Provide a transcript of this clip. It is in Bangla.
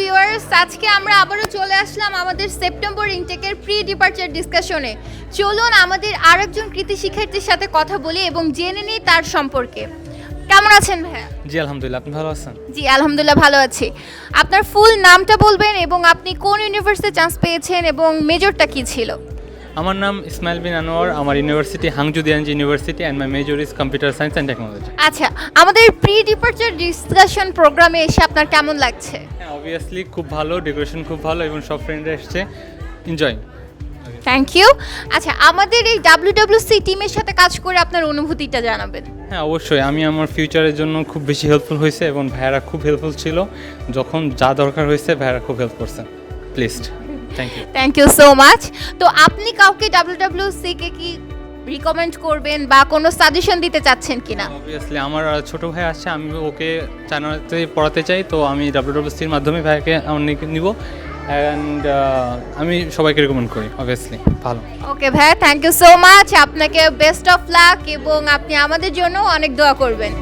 ভিউয়ার্স আজকে আমরা আবারও চলে আসলাম আমাদের সেপ্টেম্বর ইনটেকের প্রি ডিপার্চার ডিসকাশনে চলুন আমাদের আরেকজন কৃতি শিক্ষার্থীর সাথে কথা বলি এবং জেনে নিই তার সম্পর্কে। কেমন আছেন ভাইয়া? জি আলহামদুলিল্লাহ। আপনি ভালো আছেন? জি আলহামদুলিল্লাহ ভালো আছি। আপনার ফুল নামটা বলবেন এবং আপনি কোন ইউনিভার্সিটিতে চান্স পেয়েছেন এবং মেজরটা কি ছিল? আমার নাম ইসমাইল বিন আনোয়ার আমার university Hangzhou Dianzi university and my major is computer science and technology আচ্ছা আমাদের প্রি ডিপার্চার ডিসকাশন প্রোগ্রামে এসে আপনার কেমন লাগছে? হ্যাঁ অবভিয়াসলি খুব ভালো ডেকোরেশন খুব ভালো এবং সব ফ্রেন্ডরা এসছে। এনজয় থ্যাংক ইউ আচ্ছা আমাদের এই ডাব্লিউডাব্লিউসি টিমের সাথে কাজ করে আপনার অনুভূতিটা জানাবেন। হ্যাঁ অবশ্যই। আমি আমার ফিউচারের জন্য খুব বেশি হেল্পফুল হয়েছে এবং ভাইয়ারা খুব হেল্পফুল ছিল। যখন যা দরকার হয়েছে ভাইয়ারা খুব হেল্প করছে। Pleased thank you so much তো আপনি কাউকে ডাব্লিউডাব্লিউসি কে কি রিকমেন্ড করবেন বা কোনো সাজেশন দিতে চাচ্ছেন কিনা? অবভিয়াসলি আমার ছোট ভাই আছে আমি ওকে চায়নাতে পড়াতে চাই তো আমি ডাব্লিউডাব্লিউসির মাধ্যমে ভাইকে নিব। অ্যান্ড আমি সবাইকে রেকমেন্ড করি অবভিয়াসলি ভালো। ওকে ভাই থ্যাংক ইউ সো মাচ আপনাকে বেস্ট অফ লাক এবং আপনি আমাদের জন্য অনেক দোয়া করবেন।